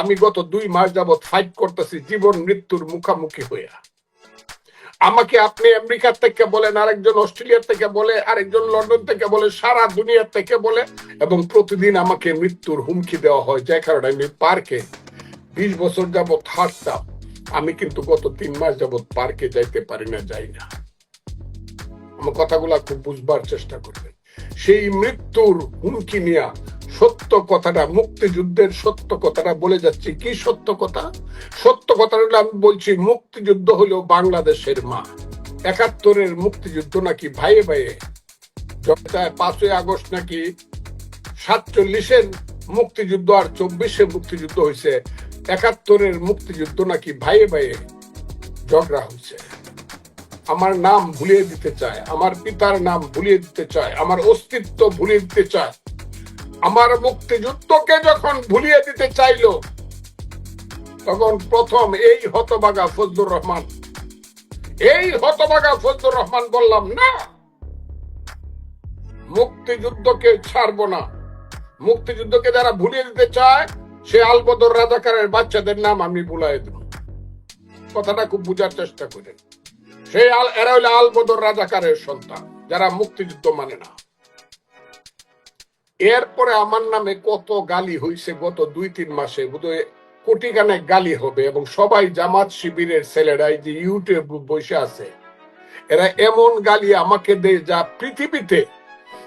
আমি গত দুই মাস যাবৎ ফাইট করতেছি, জীবন মৃত্যুর মুখামুখি হইয়া। আমাকে আপনি আমেরিকার থেকে বলেন, আরেকজন অস্ট্রেলিয়ার থেকে বলে, আরেকজন লন্ডন থেকে বলে, সারা দুনিয়ার থেকে বলে, এবং প্রতিদিন আমাকে মৃত্যুর হুমকি দেওয়া হয়, যে কারণে আমি পার্কে বিশ বছর যাবৎ হাঁটতাম। আমি কিন্তু গত তিন মাস যাবৎ পার্কে যাইতে পারি না, যাই না। আমার কথাগুলা খুব বুঝবার চেষ্টা করবেন। সেই মৃত্যুর হুমকি নিয়ে সত্য কথাটা, মুক্তিযুদ্ধের সত্য কথাটা বলে যাচ্ছি। কি সত্য কথা? সত্য কথাটা আমি বলছি, মুক্তিযুদ্ধ হলো বাংলাদেশের মা। একাত্তরের মুক্তিযুদ্ধ নাকি ভাইয়ে ভাইয়ে? পাঁচই আগস্ট নাকি সাতচল্লিশের মুক্তিযুদ্ধ আর চব্বিশে মুক্তিযুদ্ধ হয়েছে একাত্তরের মুক্তিযুদ্ধ নাকি ভাইয়ে ভাইয়ে ঝগড়া হয়েছে আমার নাম ভুলিয়ে দিতে চায়, আমার পিতার নাম ভুলিয়ে দিতে চায়, আমার অস্তিত্ব ভুলিয়ে দিতে চায়। আমার মুক্তিযুদ্ধকে যখন ভুলিয়ে দিতে চাইলো, তখন প্রথম এই হতবাগা ফজলুর রহমান। এই হতবাগা ফজলুর রহমান বললাম, না, মুক্তিযুদ্ধকে ছাড়বো না। মুক্তিযুদ্ধকে যারা ভুলিয়ে দিতে চায়, সে আলবদর রাজাকারের বাচ্চাদের নাম আমি ভুলাই দেব। কথাটা খুব বুঝার চেষ্টা করেন। সেই এরা হলো আলবদর রাজাকারের সন্তান, যারা মুক্তিযুদ্ধ মানে না। এরপরে আমার নামে কত গালি হইছে গত দুই, তিন মাসে, বোধহয় কোটি গানে গালি হবে এবং সবাই জামাত শিবিরের ছেলেরা যে ইউটিউব বসে আছে, এরা এমন গালি আমাকে দেয় যা পৃথিবীতে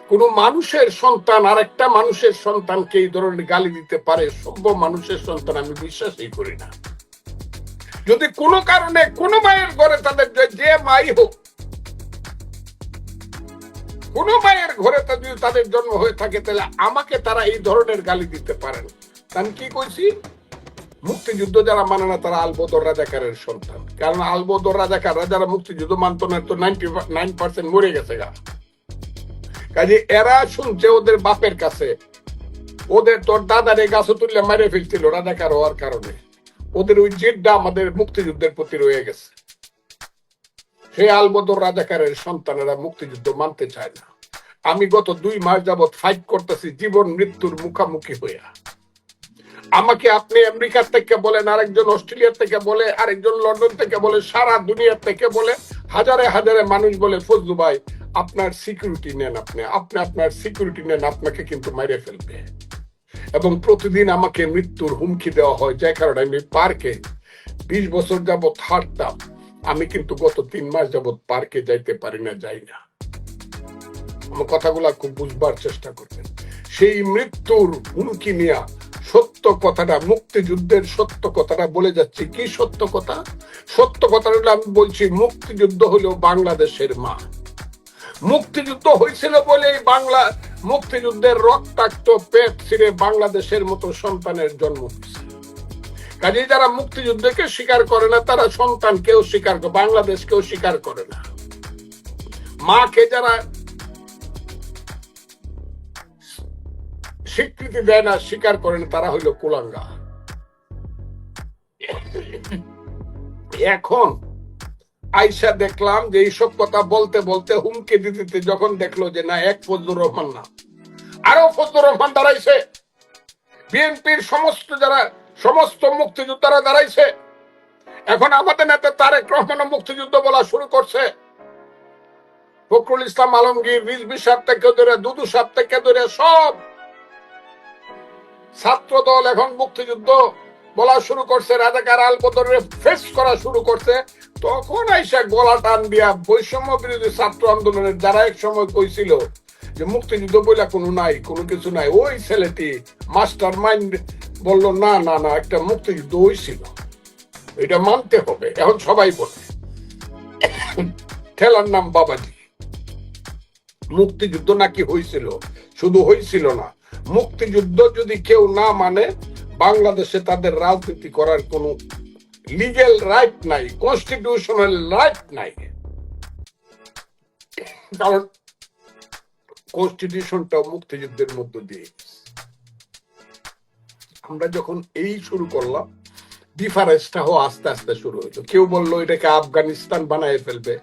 কোন মানুষের সন্তান আর একটা মানুষের সন্তানকে এই ধরনের গালি দিতে পারে, সভ্য মানুষের সন্তান আমি বিশ্বাসই করি না। যদি কোনো কারণে কোনো মায়ের ঘরে তাদের যে মাই হোক কোন মায়ের ঘরে যদি তাদের জন্ম হয়ে থাকে, তাহলে আমাকে তারা এই ধরনের গালি দিতে পারেন। আমি কি কইছি? মুক্তিযুদ্ধ যারা মানে না, তারা আলবদর রাজাকারের সন্তান। কারণ আলবদর রাজাকাররা যারা মুক্তিযুদ্ধ মানত না, তো নাইনটি নাইন পার্সেন্ট মরে গেছে গা। কাজে এরা শুনছে ওদের বাপের কাছে। ওদের তোর দাদারে গাছ তুললে মেরে ফেলছিল রাজাকার হওয়ার কারণে। ওদের ওই জেদটা আমাদের মুক্তিযুদ্ধের প্রতি রয়ে গেছে। সেই আলবদর রাজাকারের সন্তানেরা মুক্তিযুদ্ধ মানতে চায় না। আমি গত দুই মাস যাবৎ ফাইট করতেছি, জীবন মৃত্যুর মুখামুখি হইয়া। আমাকে আপনি আমেরিকার থেকে বলেন, আরেকজন অস্ট্রেলিয়ার থেকে বলে, আরেকজন লন্ডন থেকে বলে, সারা দুনিয়ার থেকে বলে, হাজারে হাজারে মানুষ বলে, ফজলু ভাই, আপনার সিকিউরিটি নেন আপনি আপনি আপনার সিকিউরিটি নেন, আপনাকে কিন্তু মেরে ফেলবে। এবং প্রতিদিন আমাকে মৃত্যুর হুমকি দেওয়া হয়, যে কারণে আমি পার্কে বিশ বছর যাবৎ হাঁটতাম। আমি কিন্তু গত তিন মাস যাবৎ পার্কে যাইতে পারি না, যাই না। আমার কথাগুলা খুব বুঝবার চেষ্টা করবেন সেই মৃত্যুর হুমকি নিয়ে সত্য কথাটা, মুক্তিযুদ্ধের সত্য কথাটা বলে যাচ্ছি। কি সত্য কথা? সত্য কথাটা আমি বলছি, মুক্তিযুদ্ধ হলো বাংলাদেশের মা। মুক্তিযুদ্ধ হয়েছিল বলেই বাংলা, মুক্তিযুদ্ধের রক্তাক্ত পেট ছিঁড়ে বাংলাদেশের মতো সন্তানের জন্ম হয়েছে। কাজে যারা মুক্তিযুদ্ধকে স্বীকার করে না, তারা সন্তান কেউ স্বীকার করে বাংলাদেশ কেউ স্বীকার করে না। মাকে যারা স্বীকৃতি দেয় না, স্বীকার করে না, তারা হইল কুলাঙ্গা। এখন আইসা দেখলাম যে এইসব কথা বলতে বলতে হুমকি দিতে দিতে যখন দেখল যে না, এক ফজলুর রহমান না। আরও ফজলুর রহমান দাঁড়াইছে। বিএনপির সমস্ত যারা সমস্ত মুক্তিযোদ্ধারা দাঁড়াইছে এখন আমাদের নেতা তারেক রহমান মুক্তিযুদ্ধ বলা শুরু করছে। ফখরুল ইসলাম আলমগীর রিজবি সাহেব থেকে ধরে দুদু সাহেব থেকে ধরে সব ছাত্র দল এখন মুক্তিযুদ্ধ বলা শুরু করছে। রাজাকার আল বদরের ফেস করা শুরু করছে। তখন আইসা গলা টান দিয়া বৈষম্য বিরোধী ছাত্র আন্দোলনের যারা এক সময় কইছিল যে মুক্তিযুদ্ধ বইলা কোনো নাই, কোনো কিছু নাই, ওই ছেলেটি মাস্টার মাইন্ড বলল, না না না, একটা মুক্তিযুদ্ধ হয়েছিল এটা মানতে হবে। এখন সবাই বলে, ঠেলার নাম বাবাজি। মুক্তিযুদ্ধ নাকি হয়েছিল শুধু হয়েছিল না। মুক্তিযুদ্ধ যদি কেউ না মানে বাংলাদেশে তাদের রাজনীতি করার কোন লিগেল রাইট নাই কনস্টিটিউশনাল রাইট নাই। কারণ কনস্টিটিউশনটাও মুক্তিযুদ্ধের মধ্য দিয়ে গেছে। আমরা যখন এই শুরু করলাম ডিফারেন্সটাও আস্তে আস্তে শুরু হইল। কেউ বলল এটাকে আফগানিস্তান বানায় ফেলবে,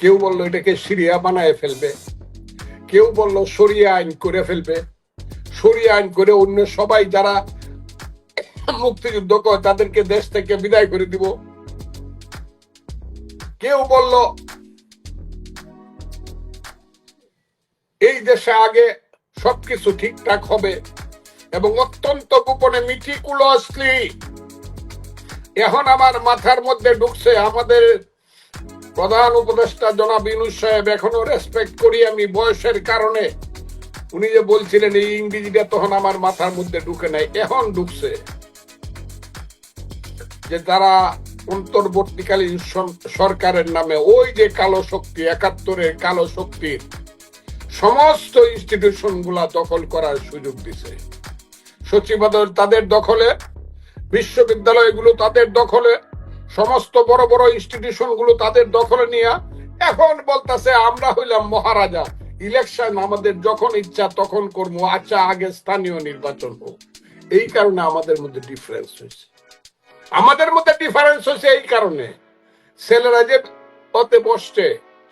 কেউ বলল এটাকে সিরিয়া বানায় ফেলবে, কেউ বলল সরিয়া আইন করে ফেলবে। সরিয়া আইন করে অন্য সবাই যারা মুক্তিযুদ্ধ করে তাদেরকে দেশ থেকে বিদায় করে দিব। কেউ বলল এই দেশে আগে সবকিছু ঠিকঠাক হবে এবং অত্যন্ত গোপনে মিটিকুলসলি এখন আমার মাথার মধ্যে ঢুকছে আমাদের প্রধান উপদেষ্টা জনাব ইনুস সাহেব এখনও রেসপেক্ট করি আমি বয়সের কারণে। উনি যে বলছিলেন এই ইংরেজিটা তখন আমার মাথার মধ্যে ঢুকে নাই, এখন ঢুকছে। যে তারা অন্তর্বর্তীকালীন সরকারের নামে ওই যে কালো শক্তি, একাত্তরের কালো শক্তির সমস্ত ইনস্টিটিউশনগুলা দখল করার সুযোগ দিছে। সচিবাদর তাদের দখলে, বিশ্ববিদ্যালয়গুলো তাদের দখলে, সমস্ত বড় বড় ইনস্টিটিউশনগুলো তাদের দখলে নিয়ে এখন বলতাছে, আমরা হইলাম মহারাজা। ইলেকশন আমাদের যখন ইচ্ছা তখন করব। আচ্ছা আগে স্থানীয় নির্বাচন হোক। এই কারণে আমাদের মধ্যে ডিফারেন্স হয়েছে। আমাদের মধ্যে ডিফারেন্স হয়েছে এই কারণে। ছেলেরা যে পথে বসছে,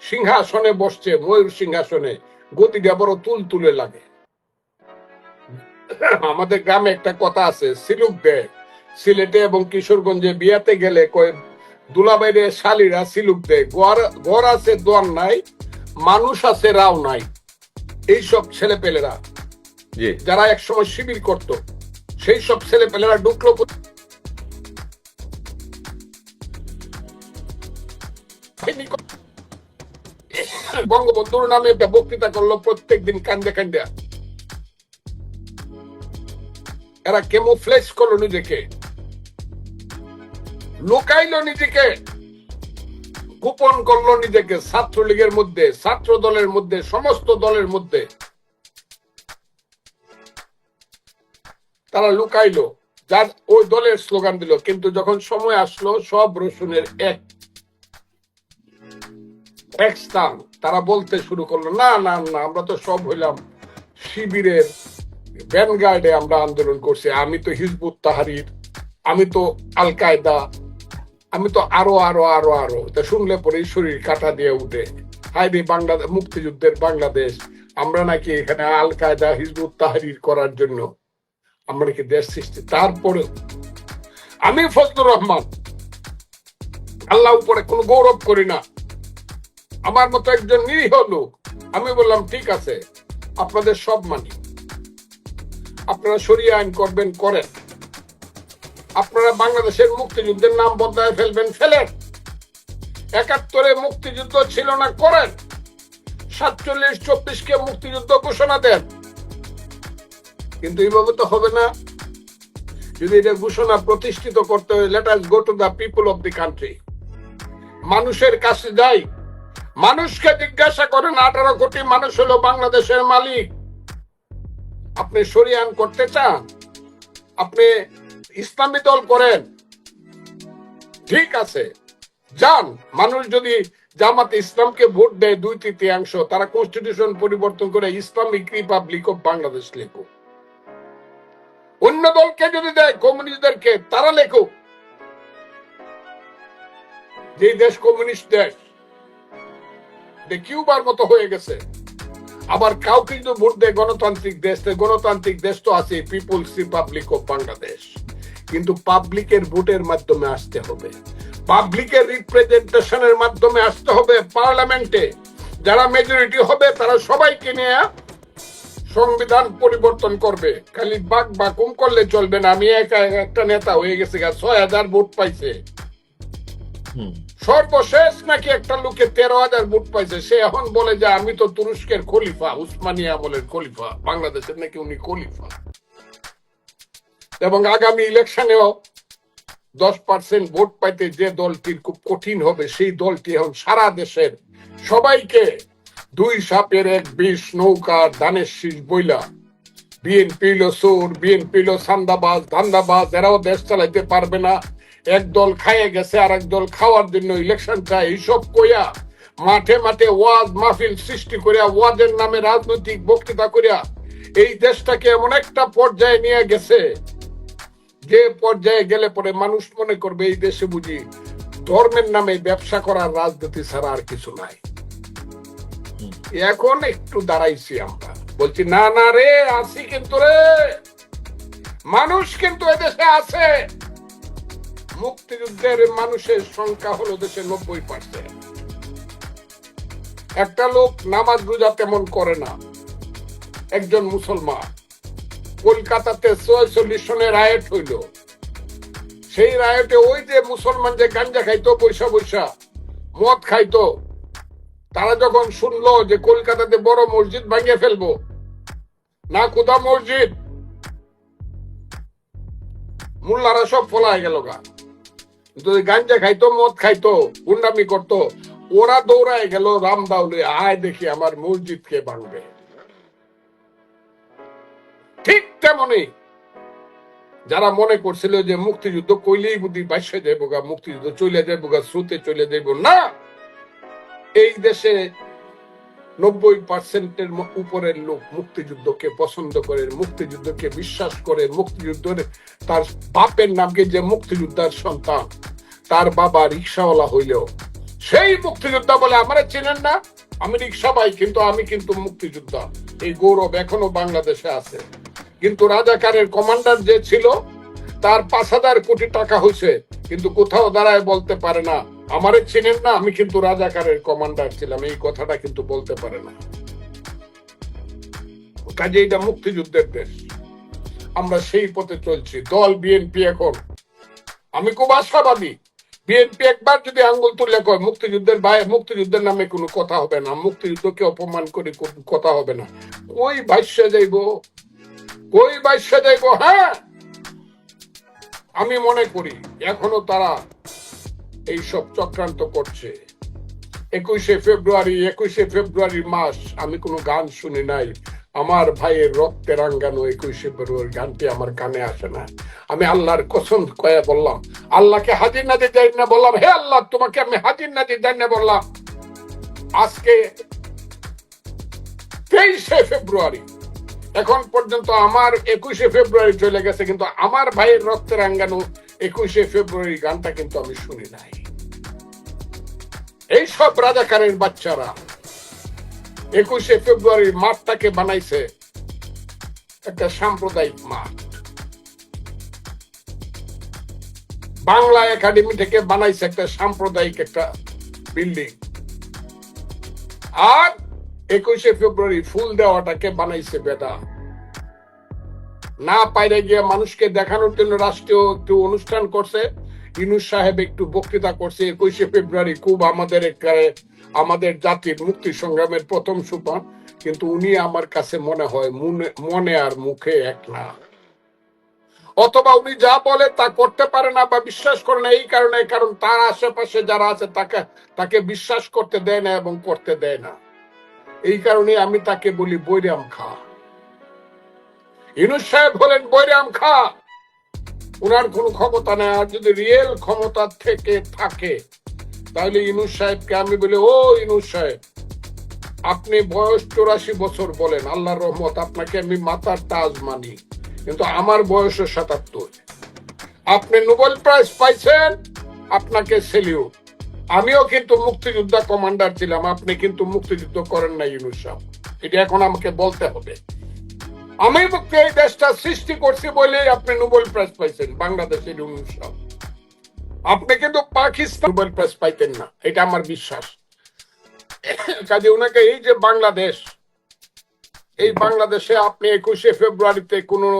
সিংহাসনে বসছে, ময়ূর সিংহাসনে, গতিটা বড় তুল তুলে লাগে। আমাদের গ্রামে একটা কথা আছে সিলুক দেয় সিলেটে এবং কিশোরগঞ্জে বিয়াতে গেলে কয় দুলাবাইরে শালিরা সিলুক দেয় ঘর আছে দোয়ার নাই মানুষ আছে রাও নাই। এইসব ছেলে পেলেরা যারা একসময় শিবির করত সেই সব ছেলে পেলেরা ঢুকলো? বঙ্গবন্ধুর নামে একটা বক্তৃতা করল প্রত্যেক দিন কান্দে কান্দে। এরা কেমো ফ্লেক্স করল নিজেকে। লুকাইলো নিজেকে। গোপন করল নিজেকে ছাত্রলীগের মধ্যে ছাত্র দলের মধ্যে, সমস্ত দলের মধ্যে। তারা লুকাইলো। যার ওই দলের স্লোগান দিল, কিন্তু যখন সময় আসলো, সব রসুনের এক। এক স্থান। তারা বলতে শুরু করল, না না না, আমরা তো সব হইলাম শিবিরের ভ্যানগার্ডে আমরা আন্দোলন করছি, আমি তো হিজবুত তাহারির, আমি তো আল কায়দা আমি তো আরও আরও আরও আরও। তা শুনলে পরে শরীর কাটা দিয়ে উঠে। হাইরে বাংলাদেশ মুক্তিযুদ্ধের বাংলাদেশ, আমরা নাকি এখানে আল কায়দা হিজবুত তাহারির করার জন্য আমরা নাকি দেশ সৃষ্টি। তারপরে আমি ফজলুর রহমান, আল্লাহ উপরে কোনো গৌরব করি না। আমার মতো একজন নিরীহ লোক। আমি বললাম, ঠিক আছে, আপনাদের সব মানি। আপনারা সরিয়ে আইন করবেন, করেন। আপনারা বাংলাদেশের মুক্তিযুদ্ধের নাম বদলায় ফেলবেন, ফেলেন। একাত্তরে মুক্তিযুদ্ধ ছিল না, করেন। সাতচল্লিশ, চব্বিশকে মুক্তিযুদ্ধ ঘোষণা দেন। কিন্তু এইভাবে তো হবে না। যদি এটা ঘোষণা প্রতিষ্ঠিত করতে হয় let us go to the people of the country মানুষের কাছে যাই। মানুষকে জিজ্ঞাসা করেন, আঠারো কোটি মানুষ হলো বাংলাদেশের মালিক। আপনি সরিয়ান করতে চান, আপনি ইসলামী দল করেন, ঠিক আছে। যান, মানুষ যদি জামাত ইসলামকে ভোট দেয় দুই তৃতীয়াংশ, তারা কনস্টিটিউশন পরিবর্তন করে ইসলামিক রিপাবলিক অফ বাংলাদেশ লেখো অন্য দলকে যদি দেয়, কমিউনিস্টদেরকে, তারা লেখো যে দেশ কমিউনিস্ট দেশ কিউবার মতো হয়ে গেছে। আবার কাউকে যদি ভোট দেয় গণতান্ত্রিক দেশ গণতান্ত্রিক দেশ তো আছে পিপুলস রিপাবলিক অফ বাংলাদেশ কিন্তু পাবলিকের ভোটের মাধ্যমে আসতে হবে। পাবলিকের রিপ্রেজেন্টেশনের মাধ্যমে আসতে হবে পার্লামেন্টে যারা মেজরিটি হবে, তারা সবাইকে নিয়ে সংবিধান পরিবর্তন করবে। খালি বাক বাকুম করলে চলবে না। আমি একা একটা নেতা হয়ে গেছে ছয় হাজার ভোট পাইছে। সর্বশেষ নাকি একটা লোকে তেরো হাজার ভোট পাইছে, সে এখন বলে যে আমি তো তুরস্কের খলিফা, উসমানিয়া আমলের খলিফা, বাংলাদেশের নাকি উনি খলিফা। এবং আগামী ইলেকশনেও দশ পার্সেন্ট ভোট পাইতে যে দলটির খুব কঠিন হবে, সেই দলটি এখন সারা দেশের সবাইকে দুই সাপের এক বিষ নৌকা, ধানের শীষ বইলা। বিএনপি লো সোর বিএনপি লো সান্দাবাজ ধান্দাবাজ এরাও দেশ চালাইতে পারবে না। এক দল খাইয়ে গেছে আর এক দল খাওয়ার জন্য ইলেকশন চায় এইসব কইয়া মাঠে মাঠে ওয়াজ মাহফিল সৃষ্টি করিয়া, ওয়াজের নামে রাজনৈতিক বক্তৃতা করিয়া, এই দেশটাকে এমন একটা পর্যায়ে নিয়ে গেছে যে পর্যায়ে গেলে পরে মানুষ মনে করবে, এই দেশে বুঝি ধর্মের নামে ব্যবসা করার রাজনীতি ছাড়া আর কিছু নাই। এখন একটু দাঁড়াইছি আমরা। বলছি, না না রে আসি কিন্তু রে। মানুষ কিন্তু এদেশে আছে। মুক্তিযুদ্ধের মানুষের সংখ্যা হলো দেশে নব্বই পার্সেন্ট একটা লোক নামাজ রোজা তেমন করে না। একজন মুসলমান। কলকাতাতে ছয়চল্লিশ সনে রায়ট হইল। সেই রায়টে ওই যে মুসলমান যে গাঞ্জা খাইতো, বৈশা বৈশা, মদ খাইতো, তারা যখন শুনলো যে কলকাতাতে বড় মসজিদ ভাঙিয়ে ফেলব, না কোথা মসজিদ? মোল্লারা সব ফলায় গেল গা। ওই গাঞ্জা খাইতো, মদ খাইতো, গুন্ডামি করতো, ওরা দৌড়ায় গেল রামদাউলে, আয় দেখি আমার মসজিদ কে ভাঙবে। ঠিক তেমনি যারা মনে করছিল যে মুক্তিযুদ্ধ কইলেই বুদ্ধি বাইশে যাইব গা মুক্তিযুদ্ধ চলে যাইব গা স্রোতে চলে যাইব, না! এই দেশে নব্বই পার্সেন্টের উপরের লোক মুক্তিযুদ্ধকে পছন্দ করে, মুক্তিযুদ্ধকে বিশ্বাস করে, মুক্তিযুদ্ধের তার বাপের নামকে যে মুক্তিযোদ্ধার সন্তান? তার বাবা রিক্সাওয়ালা হইলেও। সেই মুক্তিযোদ্ধা বলে আমারে চেনেন না? আমি রিক্সা ভাই কিন্তু আমি কিন্তু মুক্তিযোদ্ধা। এই গৌরব এখনও বাংলাদেশে আছে। কিন্তু রাজাকারের কমান্ডার যে ছিল, তার পাঁচ হাজার কোটি টাকা হয়েছে কিন্তু কোথাও দাঁড়ায় বলতে পারে না। আমারে চেনেন না, আমি কিন্তু রাজাকারের কমান্ডার ছিলাম, এই কথাটা কিন্তু বলতে পারে না। কাজে এটা মুক্তিযুদ্ধের দেশ। আমরা সেই পথে চলছি। দল বিএনপি এখন। আমি খুব আশাবাদী। বিএনপি একবার যদি আঙ্গুল তুলে কয়, মুক্তিযুদ্ধের বাইরে মুক্তিযুদ্ধের নামে কোনো কথা হবে না, মুক্তিযুদ্ধকে অপমান করে কথা হবে না। ওই ভাষ্য যাইব। ওই ভাষ্য যাইব হ্যাঁ! আমি মনে করি, এখনও তারা এইসব চক্রান্ত করছে। একুশে ফেব্রুয়ারি একুশে ফেব্রুয়ারি মাস, আমি কোনো গান শুনি নাই। আমার ভাইয়ের রক্তে রাঙ্গানো একুশে ফেব্রুয়ারি গানটি আমার কানে আসে না। আমি আল্লাহর কসম কয়ে বললাম, আল্লাহকে হাজির নাতে যাই না বললাম, হে আল্লাহ, তোমাকে আমি হাজির নাতে যাই না বললাম। আজকে তেইশে ফেব্রুয়ারি, এখন পর্যন্ত আমার একুশে ফেব্রুয়ারি চলে গেছে, কিন্তু আমার ভাইয়ের রক্তে রাঙ্গানো একুশে ফেব্রুয়ারি গানটা কিন্তু আমি শুনি নাই। এই সব রাজাকারের বাচ্চারা একুশে ফেব্রুয়ারি মাঠটাকে বানাইছে একটা সাম্প্রদায়িক মাঠ। বাংলা একাডেমি থেকে বানাইছে একটা সাম্প্রদায়িক একটা বিল্ডিং। আর একুশে ফেব্রুয়ারি ফুল দেওয়াটাকে বানাইছে বেদা। না পাইরে গিয়ে মানুষকে দেখানোর জন্য রাষ্ট্রীয় একটু অনুষ্ঠান করছে। ইনুস সাহেব একটু বক্তৃতা করছে। একুশে ফেব্রুয়ারি খুব আমাদের আমাদের জাতির মুক্তি সংগ্রামের প্রথম সুপান কিন্তু উনি আমার কাছে মনে হয় মনে আর মুখে এক না। অথবা উনি যা বলে তা করতে পারে না বা বিশ্বাস করে না, এই কারণে কারণ তার আশেপাশে যারা আছে তাকে তাকে বিশ্বাস করতে দেয় না এবং করতে দেয় না। এই কারণে আমি তাকে বলি বৈরাম খা। ইনুস সাহেব হলেন বৈরাম খা। উনার কোন ক্ষমতা নেই, আর যদি রিয়েল ক্ষমতা থেকে থাকে, তাহলে ইনুস সাহেবকে আমি বলি, ও ইনুস সাহেব, আপনি বয়স চৌরাশি বছর বলেন, আল্লাহর রহমত, আপনাকে আমি মাতার তাজ মানি, কিন্তু আমার বয়স সাতাত্তর। আপনি নোবেল প্রাইজ পাইছেন, আপনাকে সেলিউট আমিও কিন্তু মুক্তিযোদ্ধা কমান্ডার ছিলাম, আপনি কিন্তু মুক্তিযুদ্ধ করেন না ইউনুস সাহেব। এটা এখন আমাকে বলতে হবে। আমি এই দেশটা সৃষ্টি করছি বলে আপনি নোবেল প্রাইজ পাইছেন, বাংলাদেশের সাহেব আপনি কিন্তু পাকিস্তান নোবেল প্রাইজ পাইতেন না, এটা আমার বিশ্বাস। কাজে ওনাকে এই যে বাংলাদেশ, এই বাংলাদেশে আপনি একুশে ফেব্রুয়ারিতে কোনো,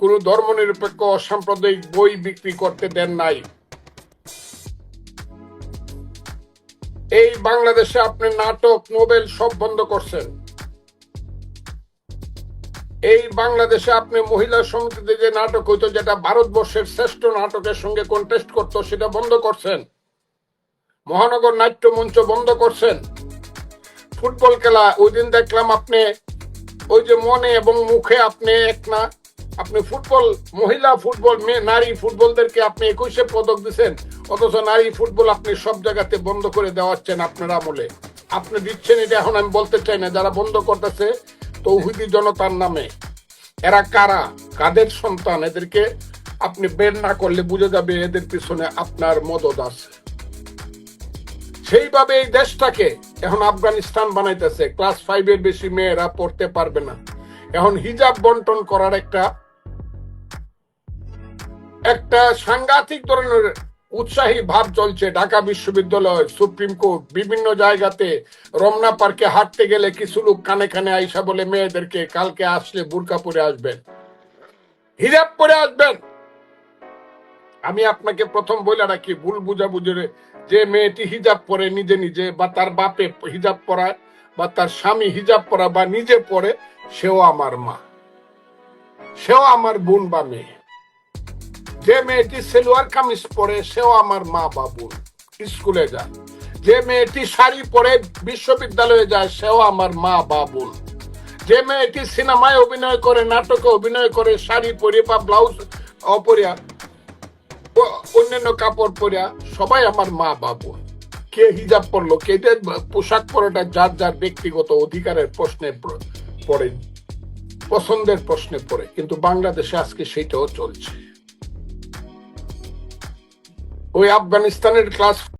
কোন ধর্ম নিরপেক্ষ অসাম্প্রদায়িক বই বিক্রি করতে দেন নাই। এই বাংলাদেশে আপনি নাটক, নোবেল সব বন্ধ করছেন। এই বাংলাদেশে আপনি মহিলা সমিতিতে যে নাটক হইতো, যেটা ভারতবর্ষের শ্রেষ্ঠ নাটকের সঙ্গে কন্টেস্ট করতো, সেটা বন্ধ করছেন। মহানগর নাট্য মঞ্চ বন্ধ করছেন। ফুটবল খেলা, ওই দিন দেখলাম আপনি, ওই যে মনে এবং মুখে আপনি এক না আপনি ফুটবল, মহিলা ফুটবল নারী ফুটবলদেরকে আপনি একুশে পদক দিচ্ছেন অথচ নারী ফুটবল আপনি সব জায়গাতে বন্ধ করে দেওয়াচ্ছেন আপনার আমলে। আপনি দিচ্ছেন এটা, এখন আমি বলতে চাই না, যারা বন্ধ করতেছে তৌহিদি জনতার নামে, এরা কারা? কাদের সন্তান? এদেরকে আপনি বের না করলে বুঝে যাবে এদের পিছনে আপনার মদত আছে। সেইভাবে এই দেশটাকে এখন আফগানিস্তান বানাইতেছে, ক্লাস ফাইভের বেশি মেয়েরা পড়তে পারবে না। এখন হিজাব বন্টন করার একটা একটা সাংঘাতিক ধরনের উৎসাহী ভাব চলছে ঢাকা বিশ্ববিদ্যালয় সুপ্রিম কোর্ট। বিভিন্ন জায়গাতে রমনা পার্কে হাঁটতে গেলে কিছু লোক কানে কানে আইসা বলে, মেয়েদেরকে কালকে আসলে বুরকা পরে আসবেন হিজাব পরে আসবেন। আমি আপনাকে প্রথম বলে রাখি, ভুল বুঝাবুঝির যে মেয়েটি হিজাব পরে নিজে নিজে বা তার বাপে হিজাব পরায় বা তার স্বামী হিজাব পরা বা নিজে পরে, সেও আমার মা, সেও আমার বোন বা মেয়ে। যে মেয়েটি সেলোয়ার কামিজ পরে, সেও আমার মা বা বোন স্কুলে যায়। যে মেয়েটি শাড়ি পরে বিশ্ববিদ্যালয়ে যায়, সেও আমার মা বা বোন যে মেয়েটি সিনেমায় অভিনয় করে, নাটকে অভিনয় করে, শাড়ি পরে বা ব্লাউজ অপরিয়া অন্যান্য কাপড় পরিয়া সবাই আমার মা বা বোন কে হিজাব পরলো, কে পোশাক পরাটা, যার যার ব্যক্তিগত অধিকারের প্রশ্নে পড়ে, পছন্দের প্রশ্নে পড়ে। কিন্তু বাংলাদেশে আজকে সেটাও চলছে। ওই আফগানিস্তানের ক্লাস